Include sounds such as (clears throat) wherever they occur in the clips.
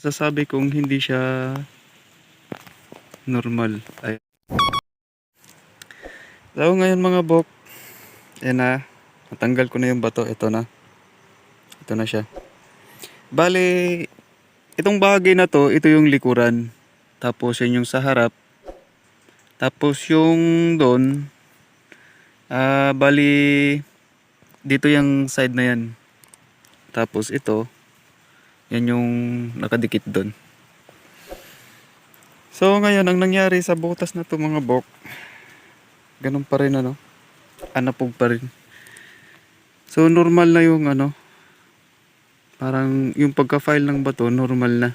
masasabi kong hindi siya normal. Ay. So ngayon mga bok, yan na, natanggal ko na yung bato, ito na. Ito na siya. Bale, itong bahagi na to, ito yung likuran. Tapos yun yung sa harap. Tapos yung doon, ah bali, dito yung side na yan. Tapos ito, yan yung nakadikit doon. So ngayon, ang nangyari sa butas na to mga bok, ganun pa rin ano, anapog pa rin. So normal na yung ano, parang yung pagka-file ng bato, normal na.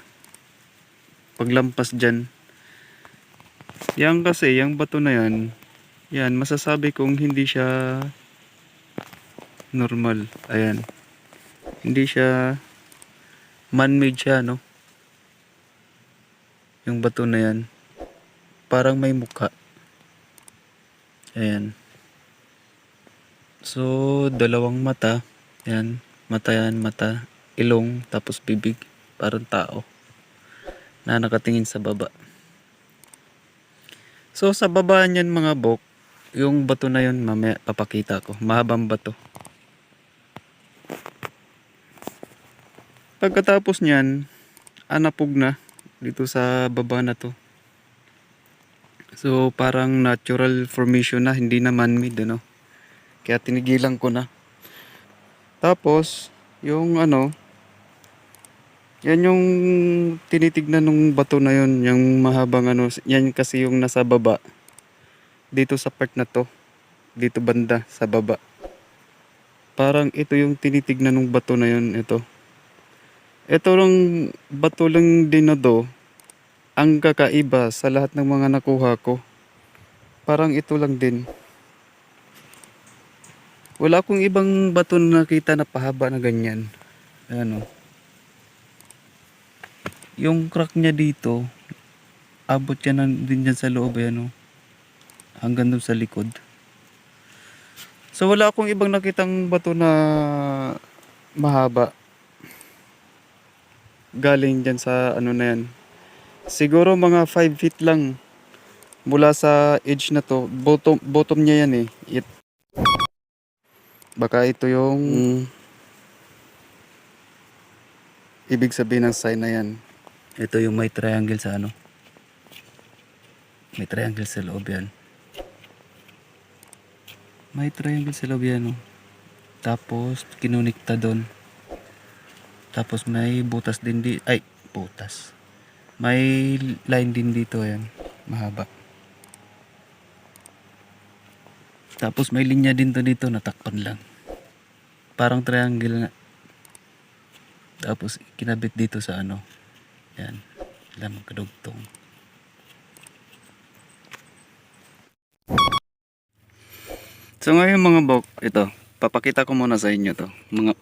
Paglampas dyan. Yan kasi, yung bato na yan, yan, masasabi kong hindi siya normal. Ayan. Hindi siya man-made siya, no? Yung bato na yan. Parang may mukha. Ayan. So, dalawang mata. Ayan. Mata yan, mata. Ilong, tapos bibig. Parang tao. Na nakatingin sa baba. So, sa baba niyan mga bok, yung bato na yun, mamaya papakita ko. Mahabang bato. Pagkatapos niyan, anapog na dito sa baba na to. So parang natural formation na, hindi na man-made ano. Kaya tinigilan ko na. Tapos, yung ano, yan yung tinitignan ng bato na yun, yung mahabang ano, yan kasi yung nasa baba. Dito sa part na to, dito banda sa baba. Parang ito yung tinitignan ng bato na yun, ito. Ito lang bato lang din na do ang kakaiba sa lahat ng mga nakuha ko. Parang ito lang din. Wala akong ibang bato na nakita na pahaba na ganyan. Ano. Yung crack niya dito, abot yan na- din dyan sa loob. Ano. Hanggang dun sa likod. So wala akong ibang nakitang bato na mahaba galing dyan sa ano na yan. Siguro mga 5 feet lang mula sa edge na to. Bottom, bottom niya yan eh. It, baka ito yung ibig sabihin ng sign na yan. Ito yung may triangle sa ano. May triangle sa loob yan. May triangle sa loob yan. Oh. Tapos kinunikta doon. Tapos may butas din di ay butas. May line din dito ayan, mahaba. Tapos may linya din to dito natakpan lang. Parang triangle nga. Tapos kinabit dito sa ano. Yan. Lamang kadugtong. So ngayon mga bok, ito, papakita ko muna sa inyo to. Mga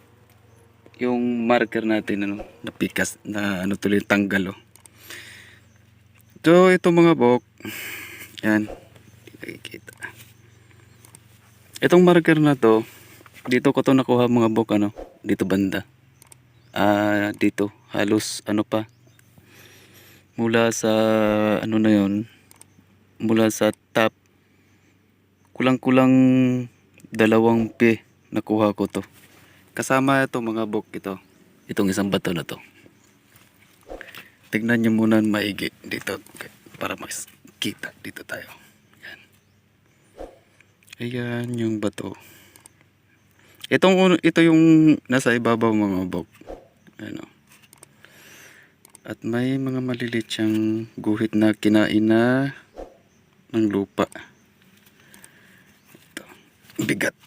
yung marker natin ano na pikas na ano tuloy tanggal oh. So ito mga bok yan nakikita. Itong marker na to dito ko to nakuha mga bok ano dito banda. Ah dito halos ano pa mula sa ano na yon mula sa top kulang-kulang dalawang P nakuha ko to. Kasama ito mga bok ito. Itong isang bato na to. Tignan nyo muna maigi dito para makita dito tayo. Yan. Ayan yung bato. Itong ito yung nasa ibabaw mga bok. Ano. At may mga maliliit siyang guhit na kinain na ng lupa. Ito. Bigat.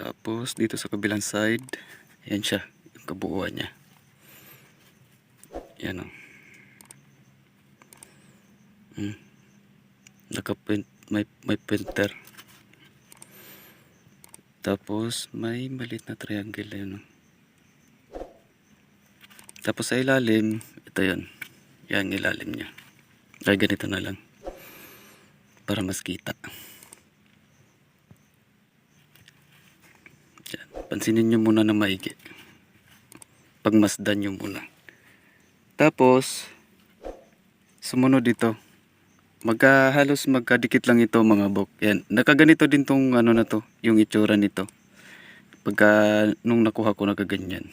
Tapos dito sa kabilang side, yan siya, yung kabuuan niya. Yan o. Hmm. Nakaprint, may, may printer. Tapos may maliit na triangle yun. oh. Tapos sa ilalim, ito yun. Yan ilalim niya. Ay ganito na lang. Para mas kita. Pansinin nyo muna na maigi. Pagmasdan nyo muna. Tapos, sumunod dito. Magka, halos magkadikit lang ito mga bok. Yan. Nakaganito din tong ano na to, yung itsura nito. Pagka nung nakuha ko nakaganyan.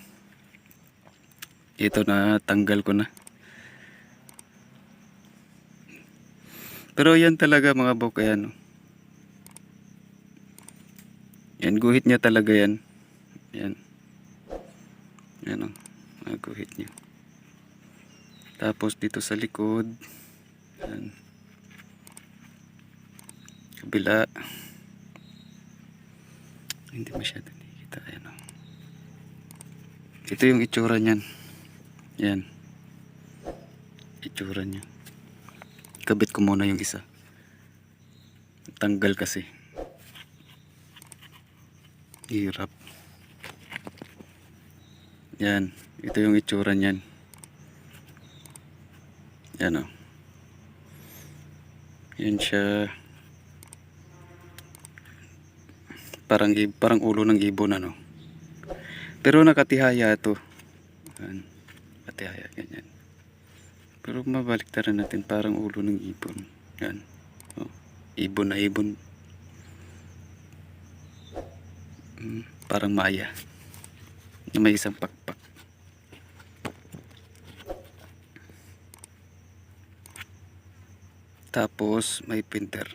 Ito na tanggal ko na. Pero yan talaga mga bok, ayan. oh. Yan, guhit niya talaga yan. Yan. Yan o. Mga guhit niya. Tapos dito sa likod. Yan. Kabila. Hindi masyado nakikita. Ayan o. Ito yung itsura niyan. Yan. Itsura niya. Kabit ko muna yung isa. Tanggal kasi. Hirap. Yan. Ito yung itsura niyan. Yan o. Yan siya. Parang, parang ulo ng ibon ano. Pero nakatihaya ito. Yan. Nakatihaya. Ganyan. Pero mabalik natin parang ulo ng ibon. Yan. Oh. Ibon na ibon. Mm, parang maya. Na may isang pakpak. Tapos may pinter.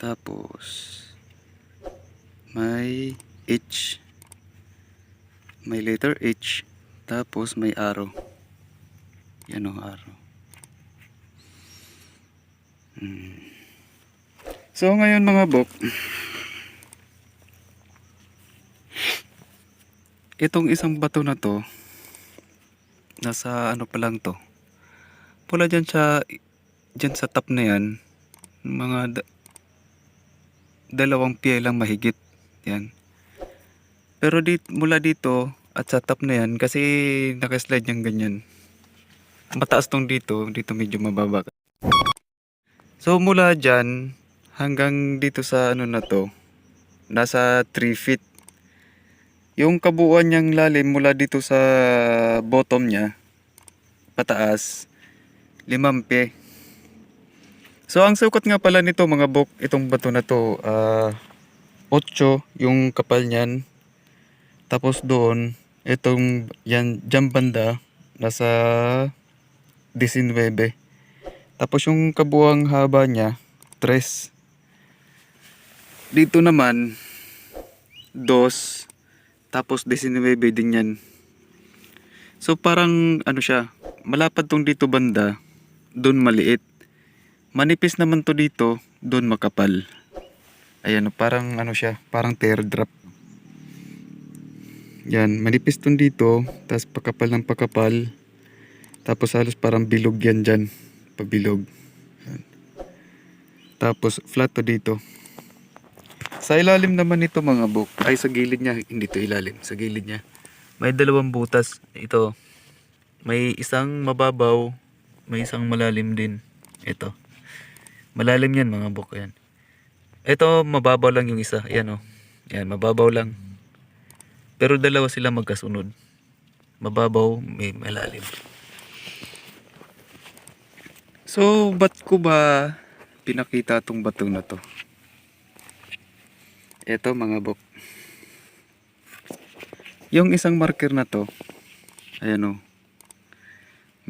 Tapos may H. May letter H. Tapos may arrow. Yan o arrow. Hmm. So ngayon mga bok, itong isang bato na to, nasa ano pa lang to. Pula dyan siya, dyan sa top na yan, mga da- dalawang piye lang mahigit. Yan. Pero dit, mula dito at sa top na yan, kasi nakaslide niyang ganyan. Mataas tong dito, dito medyo mababa. So mula dyan hanggang dito sa ano na to, nasa 3 feet. Yung kabuuan niyang lalim mula dito sa bottom niya, pataas, limang pie. So ang sukat nga pala nito mga bok, itong bato na to, ah 8 yung kapal niyan. Tapos doon, itong yan, dyan banda, nasa 19. Tapos yung kabuang haba niya, 3. Dito naman, 2. Tapos 19 din yan. So parang ano siya, malapad tong dito banda, doon maliit. Manipis naman to dito, doon makapal. Ayan, parang ano siya, parang teardrop. Yan, manipis tong dito, tapos pakapal ng pakapal. Tapos halos parang bilog yan dyan. Pabilog. Tapos flat to dito. Sa ilalim naman nito mga buk, ay sa gilid niya, hindi to ilalim, sa gilid niya. May dalawang butas. Ito. May isang mababaw, may isang malalim din. Ito. Malalim yan mga buk, yan. Ito, mababaw lang yung isa. Yan o. Yan, mababaw lang. Pero dalawa sila magkasunod. Mababaw, may malalim. So, ba't ko ba pinakita tong bato na to? Ito mga bok. Yung isang marker na to, ayan o.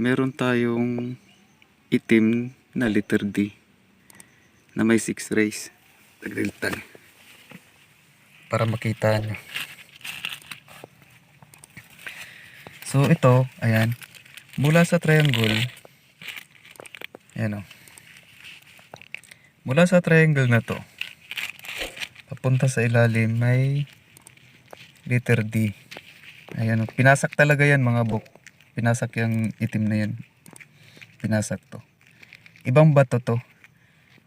Meron tayong itim na letter D na may 6 rays. Tagdiltan. Para makita nyo. So ito, ayan. Mula sa triangle, ayan o. Mula sa triangle na to, papunta sa ilalim may letter D. Ayan. Pinasak talaga yan mga buk. Pinasak yung itim na yan. Pinasak to. Ibang bato to.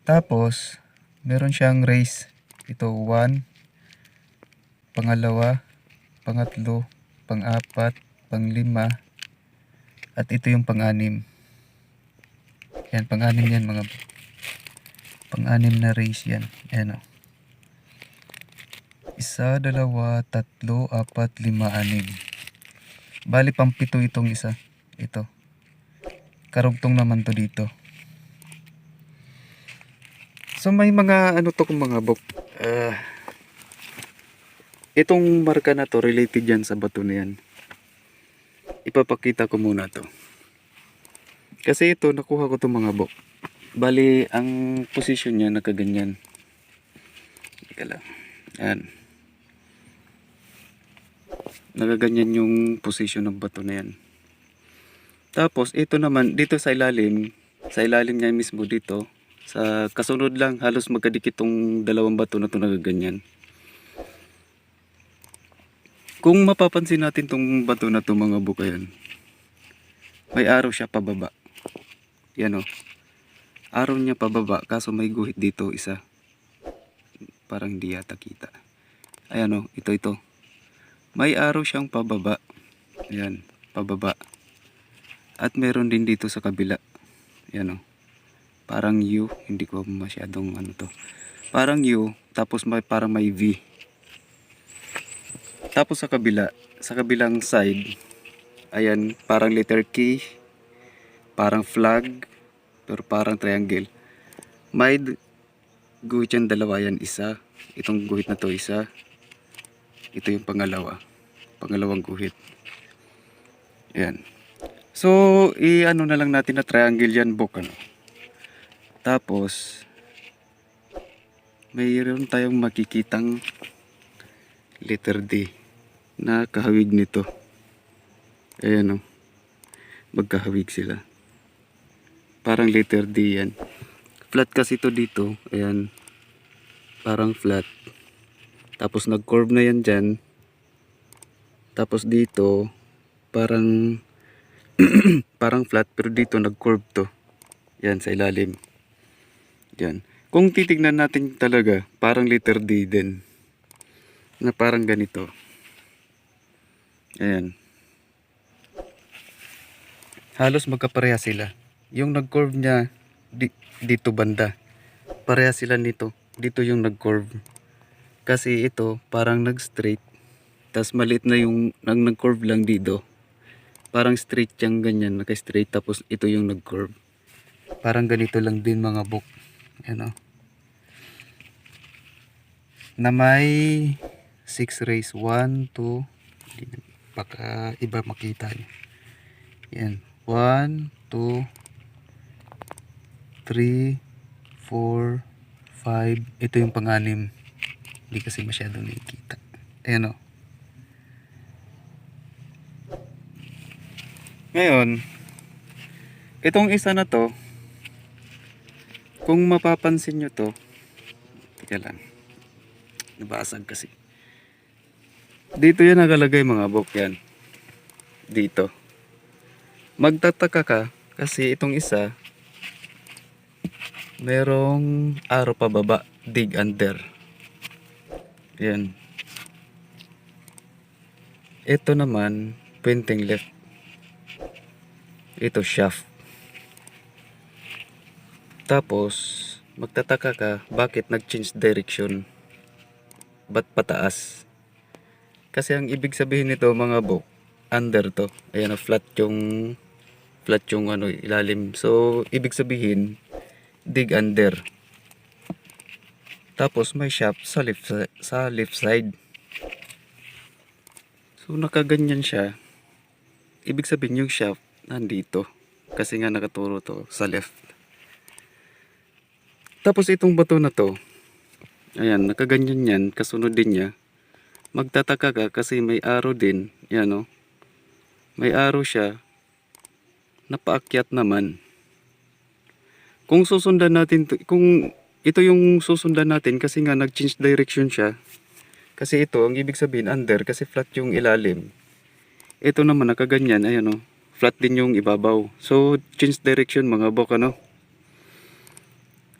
Tapos, meron siyang race. Ito, 1, pangalawa, pangatlo, pang-apat, pang-lima, at ito yung pang-anim. Yan, pang-anim yan mga buk. Pang-anim na race yan. Ayan o. Isa, dalawa, tatlo, apat, lima, anim. Bali, pang pito itong isa. Ito. Karugtong naman to dito. So may mga ano to kung mga bok. Ah, itong marka na to related yan sa bato na yan. Ipapakita ko muna to. Kasi ito nakuha ko itong mga bok. Bali ang position niya nakaganyan. Teka lang. Yan. Nagaganyan yung position ng bato na yan. Tapos ito naman dito sa ilalim, sa ilalim niya mismo dito, sa kasunod lang halos magkadikit tong dalawang bato na to nagaganyan. Kung mapapansin natin tong bato na to mga bukayan, may araw siya pababa. Yan o. Araw niya pababa kaso may guhit dito isa. Parang hindi yata kita. Ayan o, ito ito. May araw siyang pababa. Ayan, pababa. At meron din dito sa kabila. Ayan o. Parang U. Hindi ko masyadong ano to. Parang U. Tapos may, parang may V. Tapos sa kabila. Sa kabilang side. Ayan. Parang letter K. Parang flag. Pero parang triangle. May guhit yan dalawa yan. Isa. Itong guhit na to isa. Ito yung pangalawa. Pangalawang guhit. Ayan. So, i-ano na lang natin na triangle yan, book, ano. Tapos, mayroon tayong makikitang letter D na kahawig nito. Ayan o. Magkahawig sila. Parang letter D yan. Flat kasi ito dito. Ayan. Parang flat. Tapos nag-curve na yan dyan. Tapos dito, parang (clears throat) parang flat pero dito nag-curve to. Yan sa ilalim. Yan. Kung titignan natin talaga, parang letter D din. Na parang ganito. Ayan. Halos magkapareha sila. Yung nag-curve niya di- dito banda. Pareha sila nito. Dito yung nag-curve. Kasi ito parang nag-straight. Tapos maliit na yung nag nag-curve lang dito. Parang straight yung ganyan, naka-straight tapos ito yung nag-curve. Parang ganito lang din mga book. Ano? Na may 6 rays. 1, 2, hindi na- baka iba makita nyo. Yan. 1, 2, 3, 4, 5. Ito yung panganim. Hindi kasi masyadong nakikita. Ayan o. Ngayon, itong isa na to, kung mapapansin nyo to, teka lang, nabasag kasi. Dito yan nakalagay mga bok yan. Dito. Magtataka ka kasi itong isa, merong araw pa baba, dig under. Yan. Ito naman, pointing left. Ito shaft. Tapos, magtataka ka, bakit nag-change direction? Ba't pataas? Kasi ang ibig sabihin nito mga bok, under to. Ayan, flat yung flat yung ano, ilalim. So, ibig sabihin, dig under. Tapos may shaft sa left sa left side. So nakaganyan siya. Ibig sabihin yung shaft nandito kasi nga nakaturo to sa left. Tapos itong bato na to, ayan, nakaganyan yan, kasunod din niya. Magtataka ka kasi may arrow din, yan o. May arrow siya, napaakyat naman. Kung susundan natin, kung ito yung susundan natin kasi nga nag-change direction siya. Kasi ito, ang ibig sabihin under kasi flat yung ilalim. Ito naman nakaganyan, ayan o. Flat din yung ibabaw. So, change direction mga bok ano.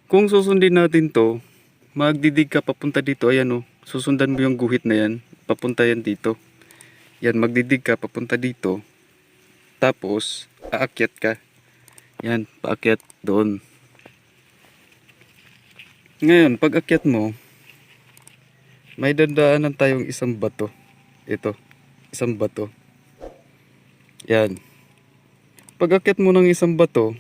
Kung susundin natin to, magdidig ka papunta dito, ayan o. Susundan mo yung guhit na yan, papunta yan dito. Yan, magdidig ka papunta dito. Tapos, aakyat ka. Yan, paakyat doon. Ngayon, pag akyat mo, may dadaanan tayong isang bato. Ito, isang bato. Yan. Pag akyat mo ng isang bato,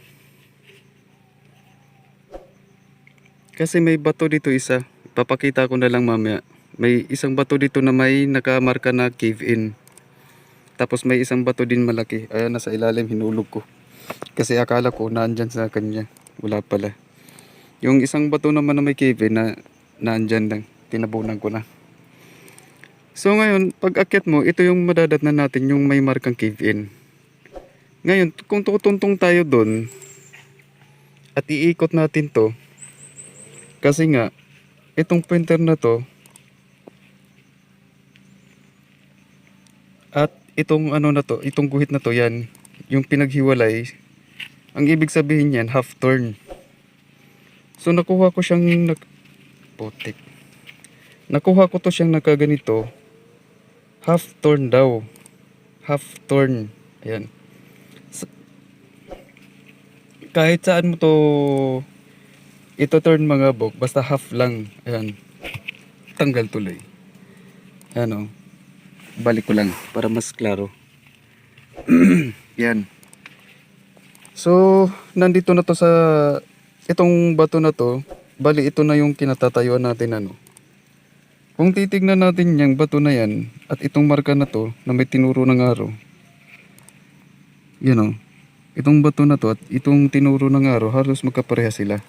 kasi may bato dito isa. Papakita ko na lang mamaya. May isang bato dito na may nakamarka na cave in. Tapos may isang bato din malaki. Ayan, nasa ilalim, hinulog ko. Kasi akala ko naandyan sa kanya. Wala pala. Yung isang bato naman na may cave na naandyan lang. Tinabunan ko na. So ngayon, pag akyat mo, ito yung madadatnan natin yung may markang cave in. Ngayon, kung tutuntong tayo doon at iikot natin to, kasi nga, itong pointer na to, at itong ano na to, itong guhit na to, yan, yung pinaghiwalay, ang ibig sabihin yan, half turn. So nakuha ko siyang nag... Putik. Nakuha ko to siyang nakaganito, half turn daw. Half turn. Ayan. Sa- kahit saan mo to ito turn mga bok, basta half lang. Ayan. Tanggal tuloy. Ayan o. Balik ko lang para mas klaro. (clears throat) Yan. So, nandito na to sa itong bato na to. Bali, ito na yung kinatatayuan natin ano. Kung titignan natin yung bato na yan at itong marka na to na may tinuro ng araw. Yan o. Itong bato na to at itong tinuro ng araw halos magkapareha sila.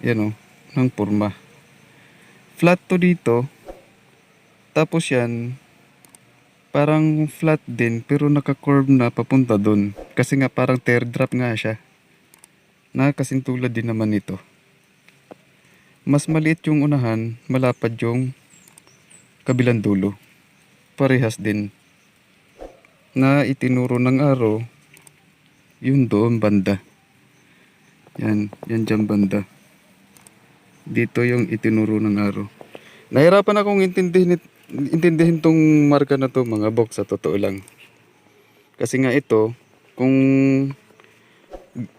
Yan o. Ng purma. Flat to dito. Tapos yan, parang flat din pero naka-curve na papunta doon. Kasi nga parang teardrop nga siya. Na kasing tulad din naman ito. Mas maliit yung unahan, malapad yung kabilang dulo. Parehas din. Na itinuro ng araw, yun doon banda. Yan, yan dyan banda. Dito yung itinuro ng araw. Nahirapan akong intindihin, intindihin tong marka na to mga box sa totoo lang. Kasi nga ito, kung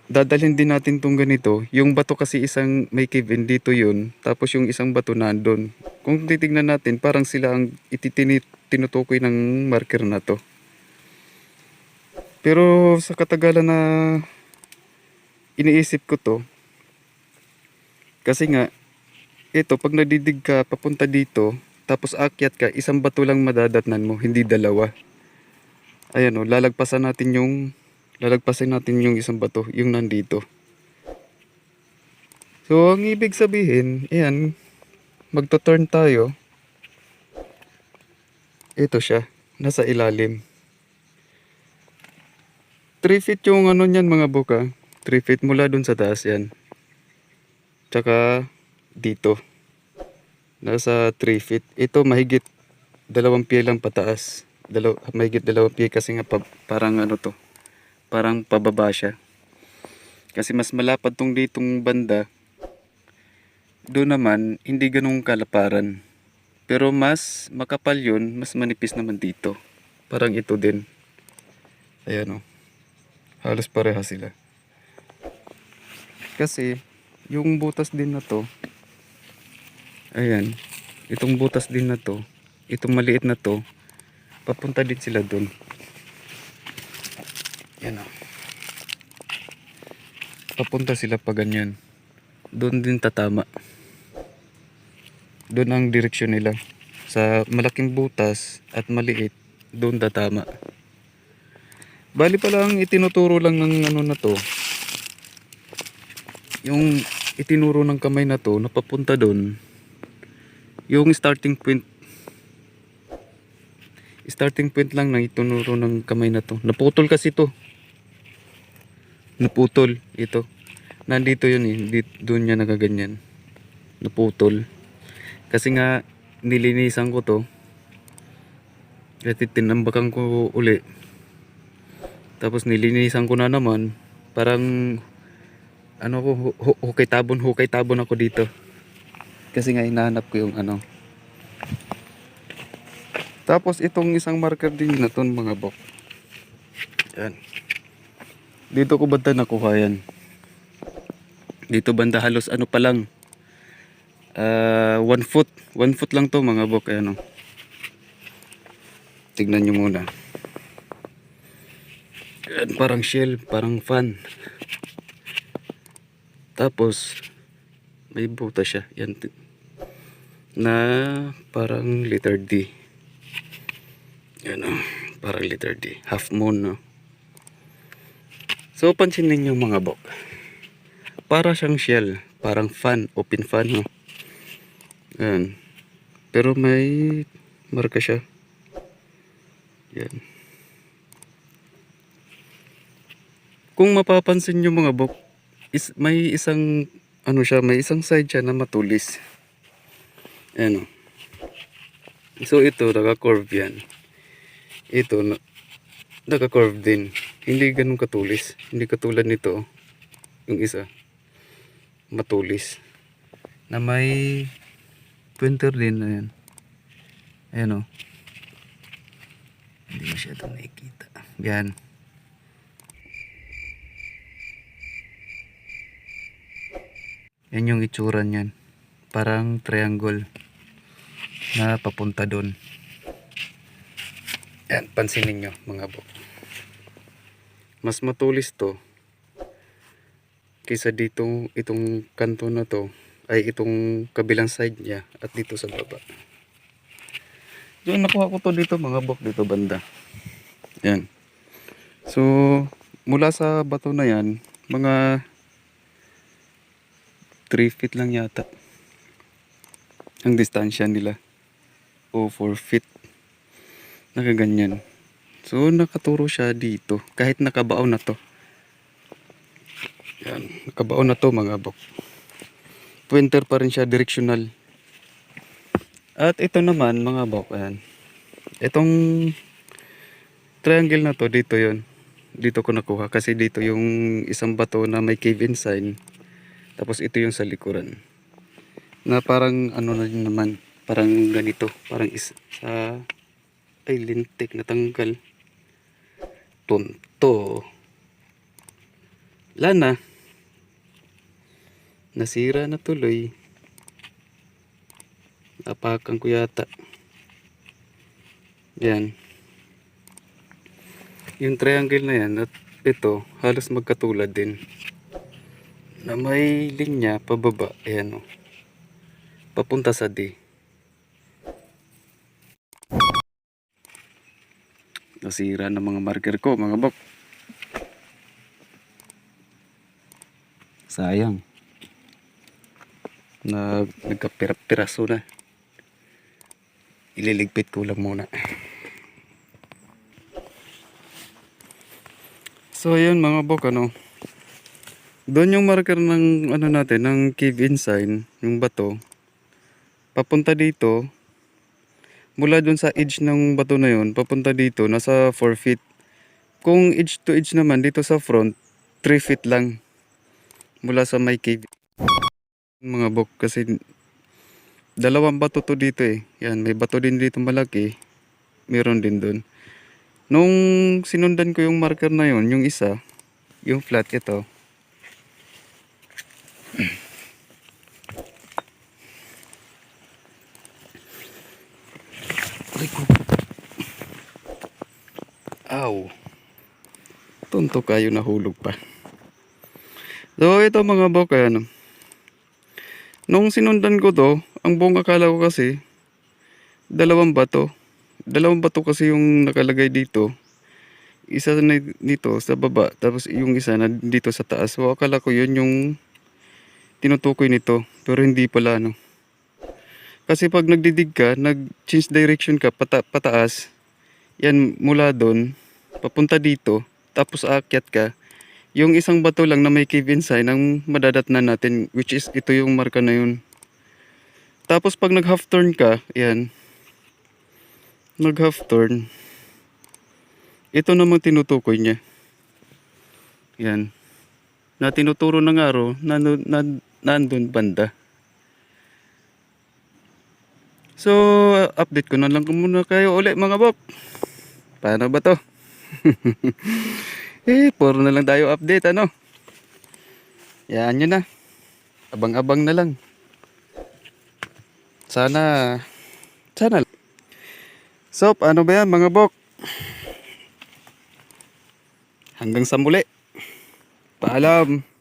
dadalhin din natin tong ganito, yung bato kasi isang may cave in dito yun, tapos yung isang bato nandun. Kung titignan natin, parang sila ang ititini, tinutukoy ng marker na to. Pero sa katagalan na iniisip ko to, kasi nga, ito, pag nadidig ka, papunta dito, tapos akyat ka, isang bato lang madadatnan mo, hindi dalawa. Ayan o, lalagpasan natin yung, lalagpasan natin yung isang bato, yung nandito. So, ang ibig sabihin, ayan, magto-turn tayo. Ito siya, nasa ilalim. 3 feet yung ano niyan mga buka. 3 feet mula dun sa taas yan. Tsaka dito. Nasa 3 feet. Ito mahigit dalawang pie lang pataas. Dalaw, mahigit dalawang pie kasi nga pa, parang ano to. Parang pababa siya. Kasi mas malapad tong ditong banda. Doon naman, hindi ganung kalaparan. Pero mas makapal yun, mas manipis naman dito. Parang ito din. Ayan o. Halos pareha sila. Kasi, yung butas din na to, ayan, itong butas din na to, itong maliit na to, papunta din sila dun. Yan o. Papunta sila pa ganyan. Doon din tatama. Doon ang direksyon nila. Sa malaking butas at maliit, doon tatama. Bali pa lang itinuturo lang ng ano na to. Yung itinuro ng kamay na to, napapunta doon. Yung starting point starting point lang ng itinuro ng kamay na to. Naputol kasi to. Naputol ito. Nandito yun eh. Doon niya nagaganyan. Naputol. Kasi nga nilinisan ko to. At tinambakan ko uli. Tapos nilinisan ko na naman. Parang ano ko, hu- hu- hukay tabon, hukay tabon ako dito. Kasi nga hinahanap ko yung ano. Tapos itong isang marker din na to mga bok. Yan. Dito ko banda nakuha yan. Dito banda halos ano pa lang. Ah, one foot. One foot lang to mga bok. Ayan o. Tignan nyo muna. Ayan, parang shell, parang fan. Tapos, may buta siya. Yan. Na parang letter D. Yan o. Parang letter D. Half moon, no? So, pansin ninyo mga bok. Para siyang shell. Parang fan. Open fan, no? Yan. Pero may marka siya. Yan. Kung mapapansin nyo mga bok, is, may isang, ano siya, may isang side siya na matulis. Ayan o. So ito, naka-curve yan. Ito, na, naka-curve din. Hindi ganun katulis. Hindi katulad nito, yung isa. Matulis. Na may printer din, ayan. Ayan o. Hindi masyadong nakikita. Yan. Yan yung itsura niyan. Parang triangle na papunta doon. Yan, pansinin nyo mga bok. Mas matulis to kaysa dito itong kanto na to ay itong kabilang side niya at dito sa baba. Yung nakuha ko to dito mga bok dito banda. Yan. So, mula sa bato na yan, mga 3 feet lang yata ang distansya nila o 4 feet nakaganyan so nakaturo siya dito. Kahit nakabaon na to. Yan. Nakabaon na to mga bok. Pointer pa rin siya directional. At ito naman mga bok ayan. Itong triangle na to dito yon dito ko nakuha kasi dito yung isang bato na may cave in sign. Tapos ito yung sa likuran. Na parang ano na naman, parang ganito, parang is sa ay lintik na Tonto. Lana. Nasira na tuloy. Napakan ko yata. Yan. Yung triangle na yan at ito halos magkatulad din na may linya pababa ayan o papunta sa D nasira ng mga marker ko mga bok sayang na nagkapira-piraso na ililigpit ko lang muna so ayun mga bok ano doon yung marker ng ano natin, ng cave in sign, yung bato. Papunta dito. Mula doon sa edge ng bato na yun, papunta dito, nasa 4 feet. Kung edge to edge naman, dito sa front, 3 feet lang. Mula sa may cave. Mga bok, kasi dalawang bato to dito eh. Yan, may bato din dito malaki. Meron din doon. Nung sinundan ko yung marker na yun, yung isa, yung flat ito, (clears throat) Aray ko. Aw. Tunto kayo nahulog pa. So ito mga bok ano. Nung sinundan ko to, ang buong akala ko kasi dalawang bato. Dalawang bato kasi yung nakalagay dito. Isa na dito sa baba, tapos yung isa na dito sa taas. So akala ko yun yung tinutukoy nito, pero hindi pala no. Kasi pag nagdidig ka, nag-change direction ka pata pataas, yan mula doon, papunta dito, tapos aakyat ka, yung isang bato lang na may cave in sign ang madadatnan natin, which is ito yung marka na yun. Tapos pag nag-half turn ka, yan, nag-half turn, ito naman tinutukoy niya. Yan. Na tinuturo ng araw, nandun, nan- nandun banda. So, update ko na lang muna kayo ulit mga bok. Paano ba to? (laughs) eh, puro na lang tayo update ano. Yan yun na. Abang-abang na lang. sana, sana. So, paano ba yan mga bok? Hanggang sa muli. Paalam.